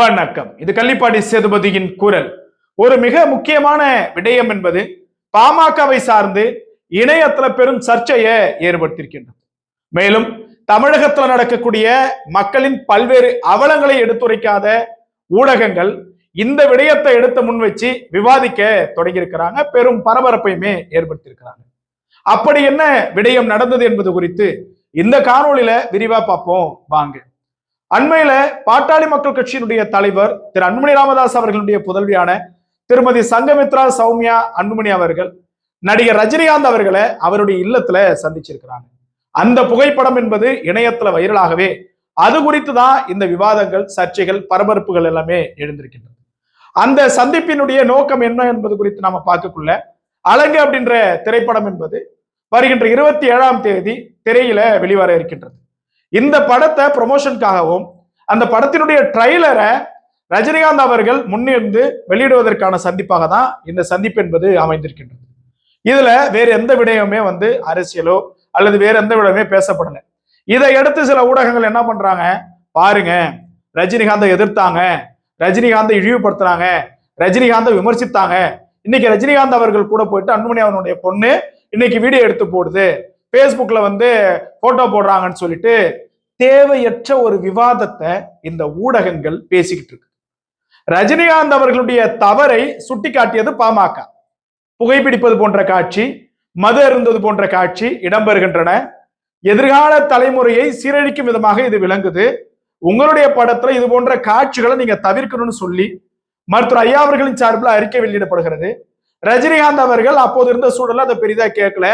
வணக்கம். இது கள்ளிப்பாடி சேதுபதியின் குரல். ஒரு மிக முக்கியமான விடயம் என்பது பாமகவை சார்ந்து இணையத்துல பெரும் சர்ச்சையை ஏற்படுத்தியிருக்கின்றது. மேலும் தமிழகத்துல நடக்கக்கூடிய மக்களின் பல்வேறு அவலங்களை எடுத்துரைக்காத ஊடகங்கள் இந்த விடயத்தை எடுத்து முன் வச்சு விவாதிக்க தொடங்கியிருக்கிறாங்க. பெரும் பரபரப்பையுமே ஏற்படுத்தியிருக்கிறாங்க. அப்படி என்ன விடயம் நடந்தது என்பது குறித்து இந்த காணொளியில விரிவா பார்ப்போம். வாங்க. அண்மையில பாட்டாளி மக்கள் கட்சியினுடைய தலைவர் திரு அன்புமணி ராமதாஸ் அவர்களுடைய புதல்வியான திருமதி சங்கமித்ரா சௌமியா அன்புமணி அவர்கள் நடிகர் ரஜினிகாந்த் அவர்களை அவருடைய இல்லத்துல சந்திச்சிருக்கிறாங்க. அந்த புகைப்படம் என்பது இணையத்துல வைரலாகவே அது குறித்து தான் இந்த விவாதங்கள் சர்ச்சைகள் பரபரப்புகள் எல்லாமே எழுந்திருக்கின்றது. அந்த சந்திப்பினுடைய நோக்கம் என்ன என்பது குறித்து நாம பார்க்கக்குள்ள அழகு அப்படின்ற திரைப்படம் என்பது வருகின்ற இருபத்தி ஏழாம் தேதி திரையில வெளிவர இருக்கின்றது. இந்த படத்தை ப்ரொமோஷனுக்காகவும் அந்த படத்தினுடைய ட்ரைலரை ரஜினிகாந்த் அவர்கள் முன்னிருந்து வெளியிடுவதற்கான சந்திப்பாக தான் இந்த சந்திப்பு என்பது அமைந்திருக்கின்றது. இதுல வேறு எந்த விடயமுமே வந்து அரசியலோ அல்லது வேற எந்த விடயமே பேசப்படலை. இதை அடுத்து சில ஊடகங்கள் என்ன பண்றாங்க? பாருங்க ரஜினிகாந்தை எதிர்த்தாங்க ரஜினிகாந்தை இழிவுபடுத்துறாங்க ரஜினிகாந்தை விமர்சித்தாங்க. இன்னைக்கு ரஜினிகாந்த் அவர்கள் கூட போயிட்டு அன்புமணி அவனுடைய பொண்ணு இன்னைக்கு வீடியோ எடுத்து போடுது. ஃபேஸ்புக்ல வந்து ஃபோட்டோ போடுறாங்கன்னு சொல்லிட்டு தேவையற்ற ஒரு விவாதத்தை இந்த ஊடகங்கள் பேசிக்கிட்டு இருக்கு. ரஜினிகாந்த் அவர்களுடைய தவறை சுட்டி காட்டியது பாமக. புகைப்பிடிப்பது போன்ற காட்சி மது அருந்தது போன்ற காட்சி இடம்பெறுகின்றன. எதிர்கால தலைமுறையை சீரழிக்கும் விதமாக இது விளங்குது. உங்களுடைய படத்துல இது போன்ற காட்சிகளை நீங்க தவிர்க்கணும்னு சொல்லி மருத்துவர் ஐயா அவர்களின் சார்பில் அறிக்கை வெளியிடப்படுகிறது. ரஜினிகாந்த் அவர்கள் அப்போது இருந்த சூழல அதை பெரிதா கேட்கல.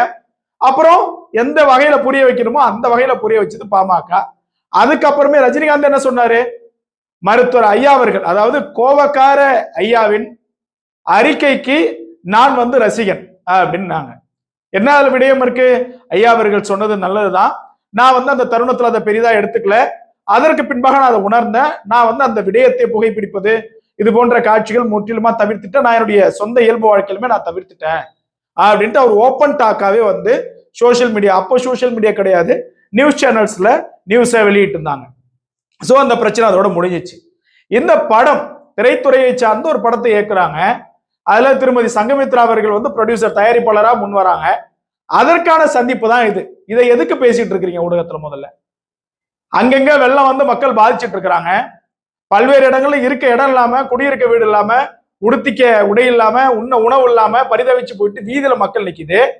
அப்புறம் எந்த வகையில புரிய வைக்கணுமோ அந்த வகையில புரிய வச்சது பாமக. அதுக்கப்புறமே ரஜினிகாந்த் என்ன சொன்னாரு? மருத்துவர் ஐயா அவர்கள் அதாவது கோவக்கார ஐயாவின் அறிக்கைக்கு நான் வந்து ரசிகன் அப்படின்னாங்க. என்ன அதுல விடயம் இருக்கு? ஐயா அவர்கள் சொன்னது நல்லதுதான். நான் வந்து அந்த தருணத்துல அதை பெரிதா எடுத்துக்கல. அதற்கு பின்பாக நான் அதை உணர்ந்தேன். நான் வந்து அந்த விடயத்தை புகைப்பிடிப்பது இது போன்ற காட்சிகள் முற்றிலுமா தவிர்த்துட்டேன். நான் என்னுடைய சொந்த இயல்பு வாழ்க்கையிலுமே நான் தவிர்த்துட்டேன். அப்படின்ட்டு அவர் ஓப்பன் டாக்காவே வந்து சோஷியல் மீடியா அப்போ சோஷியல் மீடியா கிடையாது. நியூஸ் சேனல்ஸ்ல நியூஸை வெளியிட்டு இருந்தாங்க ஸோ அந்த பிரச்சனை அதோட முடிஞ்சிச்சு. இந்த படம் திரைத்துறையை சார்ந்து ஒரு படத்தை இயக்குறாங்க. அதுல திருமதி சங்கமித்ரா அவர்கள் வந்து ப்ரொடியூசர் தயாரிப்பாளரா முன் வராங்க. அதற்கான சந்திப்பு தான் இது. இதை எதுக்கு பேசிட்டு இருக்கிறீங்க ஊடகத்துல முதல்ல? அங்கங்க வெள்ளம் வந்து மக்கள் பாதிச்சுட்டு இருக்கிறாங்க. பல்வேறு இடங்கள்ல இருக்க இடம் இல்லாம குடியிருக்க வீடு இல்லாம உடுத்திக்க உடை இல்லாம உண்ண உணவு இல்லாம பரிதவிச்சு போயிட்டு வீதியில மக்கள் நிக்குது.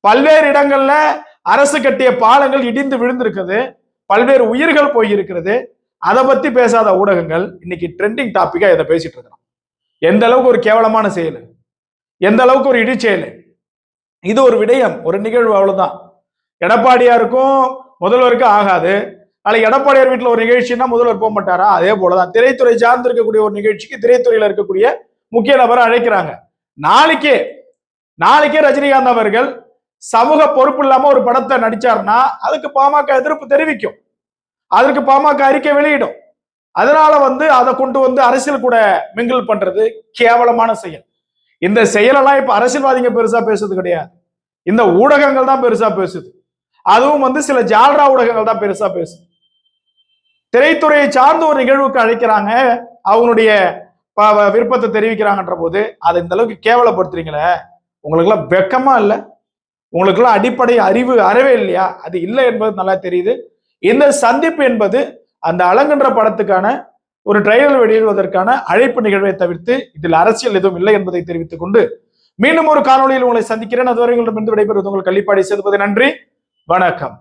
பல்வேறு இடங்கள்ல அரசு கட்டிய பாலங்கள் இடிந்து விழுந்திருக்குது. பல்வேறு உயிர்கள் போயிருக்கிறது. அதை பத்தி பேசாத ஊடகங்கள் இன்னைக்கு ட்ரெண்டிங் டாபிக்கா இதை பேசிட்டு இருக்கிறோம். எந்த அளவுக்கு ஒரு கேவலமான செயல்? எந்த அளவுக்கு ஒரு இடிச்செயல் இது ஒரு விடயம் ஒரு நிகழ்வு அவ்வளவுதான். எடப்பாடியாருக்கும் முதல்வருக்கும் ஆகாது. நாளைக்கு எடப்பாடியார் வீட்டில் ஒரு நிகழ்ச்சின்னா முதல்வர் போக மாட்டாரா? அதே போலதான். திரைத்துறை சார்ந்து இருக்கக்கூடிய ஒரு நிகழ்ச்சிக்கு திரைத்துறையில இருக்கக்கூடிய முக்கிய நபரை அழைக்கிறாங்க. நாளைக்கே நாளைக்கே ரஜினிகாந்த் அவர்கள் சமூக பொறுப்பு இல்லாம ஒரு படத்தை நடிச்சாருன்னா அதுக்கு பாமக எதிர்ப்பு தெரிவிக்கும். அதற்கு பாமக அறிக்கை வெளியிடும். அதனால வந்து அதை கொண்டு வந்து அரசியல் கூட மிங்கிள் பண்றது கேவலமான செயல். இந்த செயலெல்லாம் இப்ப அரசியல்வாதிங்க பெருசா பேசுறது கிடையாது. இந்த ஊடகங்கள் தான் பெருசா பேசுது. அதுவும் வந்து சில ஜால்ரா ஊடகங்கள் தான் பெருசா பேசுது. திரைத்துறையை சார்ந்த ஒரு நிகழ்வுக்கு அழைக்கிறாங்க. அவங்களுடைய விருப்பத்தை தெரிவிக்கிறாங்கன்ற போது அதை இந்த அளவுக்கு கேவலப்படுத்துறீங்களே? உங்களுக்கெல்லாம் வெக்கமா இல்லை? உங்களுக்கெல்லாம் அடிப்படை அறிவு அறவே இல்லையா? அது இல்லை என்பது நல்லா தெரியுது. இந்த சந்திப்பு என்பது அந்த அலங்கன்ற படத்துக்கான ஒரு ட்ரையல் வெளியிடுவதற்கான அழைப்பு நிகழ்வை தவிர்த்து இதில் அரசியல் எதுவும் இல்லை என்பதை தெரிவித்துக் கொண்டு மீண்டும் ஒரு காணொளியில் உங்களை சந்திக்கிறேன். அதுவரை உங்களிடமிருந்து விடைபெறுவது உங்கள் கள்ளிப்பாடி சேர்ப்பது நன்றி. வணக்கம்.